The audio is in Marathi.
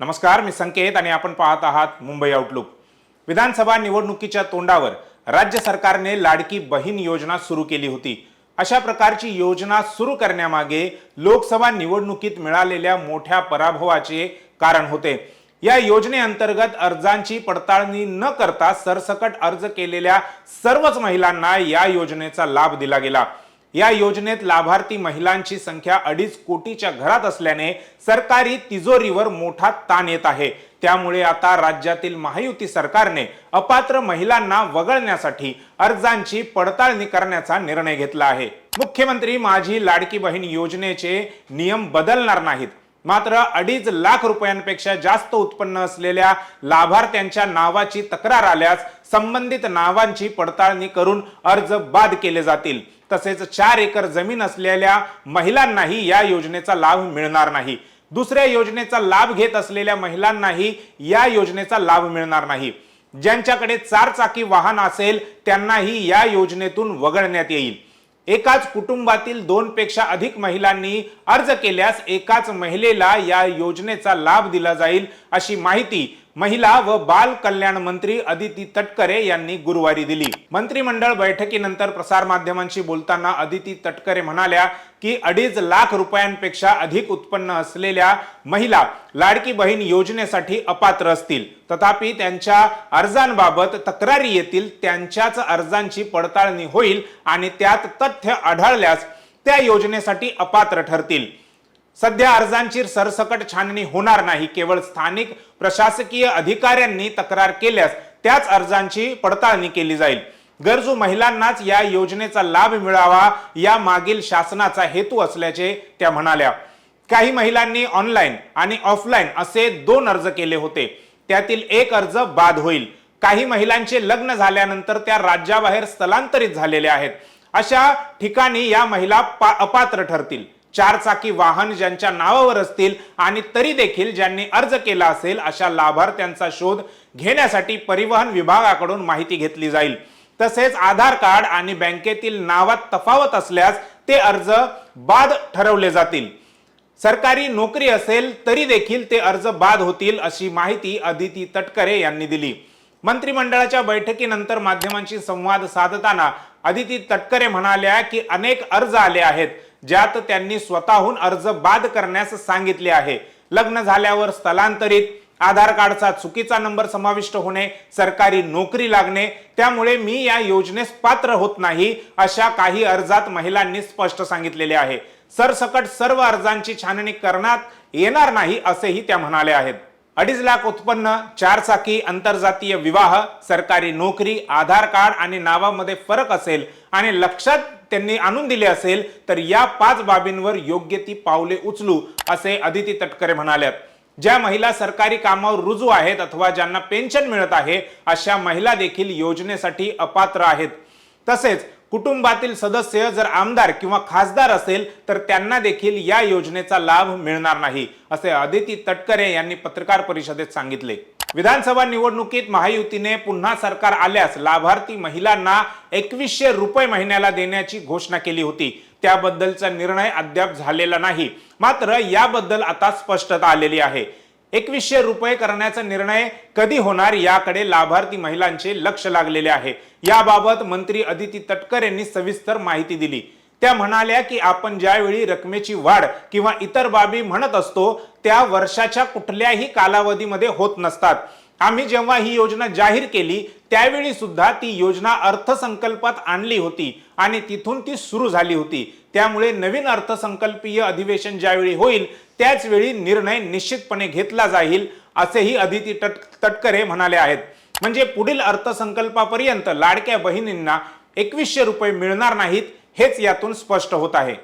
नमस्कार मी संकेत आणि आपण पाहत आहात मुंबई आउटलुक विधानसभा निवडणुकीच्या तोंडावर राज्य सरकारने लाडकी बहीण योजना सुरू केली होती. अशा प्रकारची योजना सुरू करण्यामागे लोकसभा निवडणुकीत मिळालेल्या मोठ्या पराभवाचे कारण होते. या योजनेअंतर्गत अर्जांची पडताळणी न करता सरसकट अर्ज केलेल्या सर्वच महिलांना या योजनेचा लाभ दिला गेला. या योजनेत लाभार्थी महिलांची संख्या अडीच कोटीच्या घरात असल्याने सरकारी तिजोरीवर मोठा ताण येत आहे. त्यामुळे आता राज्यातील महायुती सरकारने अपात्र महिलांना वगळण्यासाठी अर्जांची पडताळणी करण्याचा निर्णय घेतला आहे. मुख्यमंत्री माझी लाडकी बहीण योजनेचे नियम बदलणार नाहीत. मात्र अडीच लाख रुपयांपेक्षा जास्त उत्पन्न असलेल्या लाभार्थ्यांच्या नावाची तक्रार आल्यास संबंधित नावांची पडताळणी करून अर्ज बाद केले जातील. तसेच चार एकर जमीन असलेल्या महिलांनाही या योजनेचा लाभ मिळणार नाही. दुसऱ्या योजनेचा लाभ घेत असलेल्या महिलांनाही या योजनेचा लाभ मिळणार नाही. ज्यांच्याकडे चार चाकी वाहन असेल त्यांनाही या योजनेतून वगळण्यात येईल. एकाच कुटुंबातील दोन पेक्षा अधिक महिलांनी अर्ज केल्यास एकाच महिलेला या योजनेचा लाभ दिला जाईल अशी माहिती महिला व बाल कल्याण मंत्री अदिती तटकरे यांनी गुरुवारी दिली. मंत्रिमंडळ बैठकीनंतर प्रसारमाध्यमांशी बोलताना अदिती तटकरे म्हणाल्या की अडीच लाख रुपयांपेक्षा अधिक उत्पन्न असलेल्या महिला लाडकी बहीण योजनेसाठी अपात्र असतील. तथापि त्यांच्या अर्जांबाबत तक्रारी येतील त्यांच्याच अर्जांची पडताळणी होईल आणि त्यात तथ्य आढळल्यास त्या योजनेसाठी अपात्र ठरतील. सध्या अर्जांची सरसकट छाननी होणार नाही. केवळ स्थानिक प्रशासकीय अधिकाऱ्यांनी तक्रार केल्यास त्याच अर्जांची पडताळणी केली जाईल. गरजू महिलांनाच या योजनेचा लाभ मिळावा या मागील शासनाचा हेतू असल्याचे त्या म्हणाल्या. काही महिलांनी ऑनलाईन आणि ऑफलाईन असे दोन अर्ज केले होते. त्यातील एक अर्ज बाद होईल. काही महिलांचे लग्न झाल्यानंतर त्या राज्याबाहेर स्थलांतरित झालेल्या आहेत. अशा ठिकाणी या महिला अपात्र ठरतील. चार चाकी वाहन ज्यांच्या नावावर असतील आणि तरी देखील ज्यांनी अर्ज केला असेल अशा लाभार्थ्यांचा शोध घेण्यासाठी परिवहन विभागाकडून माहिती घेतली जाईल. तसेच आधार कार्ड आणि बँकेतील नावात तफावत असल्यास ते अर्ज बाद ठरवले जातील. सरकारी नोकरी असेल तरी देखील ते अर्ज बाद होतील अशी माहिती अदिती तटकरे यांनी दिली. मंत्रिमंडळाच्या बैठकीनंतर माध्यमांशी संवाद साधताना अदिती तटकरे म्हणाल्या की अनेक अर्ज आले आहेत. ज्यात त्यांनी स्वतःहून अर्ज बाद करण्यास सांगितले आहे. लग्न झाल्यावर स्थलांतरित आधार कार्डचा चुकीचा नंबर समाविष्ट होणे सरकारी नोकरी लागणे त्यामुळे मी या योजनेस पात्र होत नाही अशा काही अर्जात महिलांनी स्पष्ट सांगितलेले आहे. सरसकट सर्व अर्जांची छाननी करण्यात येणार नाही असेही त्या म्हणाल्या आहेत. अडीच लाख उत्पन्न चार चाकी आंतरजातीय विवाह सरकारी नोकरी आधार कार्ड आणि नावामध्ये फरक असेल आणि लक्षात त्यांनी आणून दिले असेल तर या पाच बाबींवर योग्य ती पावले उचलू असे अदिती तटकरे म्हणाल्यात. ज्या महिला सरकारी कामावर रुजू आहेत अथवा ज्यांना पेन्शन मिळत आहे अशा महिला देखील योजनेसाठी अपात्र आहेत. तसेच कुटुंबातील सदस्य जर आमदार किंवा खासदार असेल तर त्यांना देखील या योजनेचा लाभ मिळणार नाही असे अदिती तटकरे यांनी पत्रकार परिषदेत सांगितले. विधानसभा निवडणुकीत महायुतीने पुन्हा सरकार आल्यास लाभार्थी महिलांना एकवीसशे रुपये महिन्याला देण्याची घोषणा केली होती. त्याबद्दलचा निर्णय अद्याप झालेला नाही. मात्र याबद्दल आता स्पष्टता आलेली आहे. एकवीसशे रुपये करण्याचा निर्णय कधी होणार याकडे लाभार्थी महिलांचे लक्ष लागलेले आहे. याबाबत मंत्री अदिती तटकर यांनी सविस्तर माहिती दिली. त्या म्हणाल्या की आपण ज्यावेळी रकमेची वाढ किंवा इतर बाबी म्हणत असतो त्या वर्षाच्या कुठल्याही कालावधीमध्ये होत नसतात. आम्ही जेव्हा ही योजना जाहीर केली त्यावेळी सुद्धा ती योजना अर्थसंकल्पात आणली होती आणि तिथून ती सुरू झाली होती. त्यामुळे नवीन अर्थसंकल्पीय अधिवेशन ज्यावेळी होईल त्याचवेळी निर्णय निश्चितपणे घेतला जाईल असेही अदिती तट तटकरे म्हणाले आहेत. म्हणजे पुढील अर्थसंकल्पापर्यंत लाडक्या बहिणींना एकवीसशे रुपये मिळणार नाहीत हेच यातून स्पष्ट होत आहे.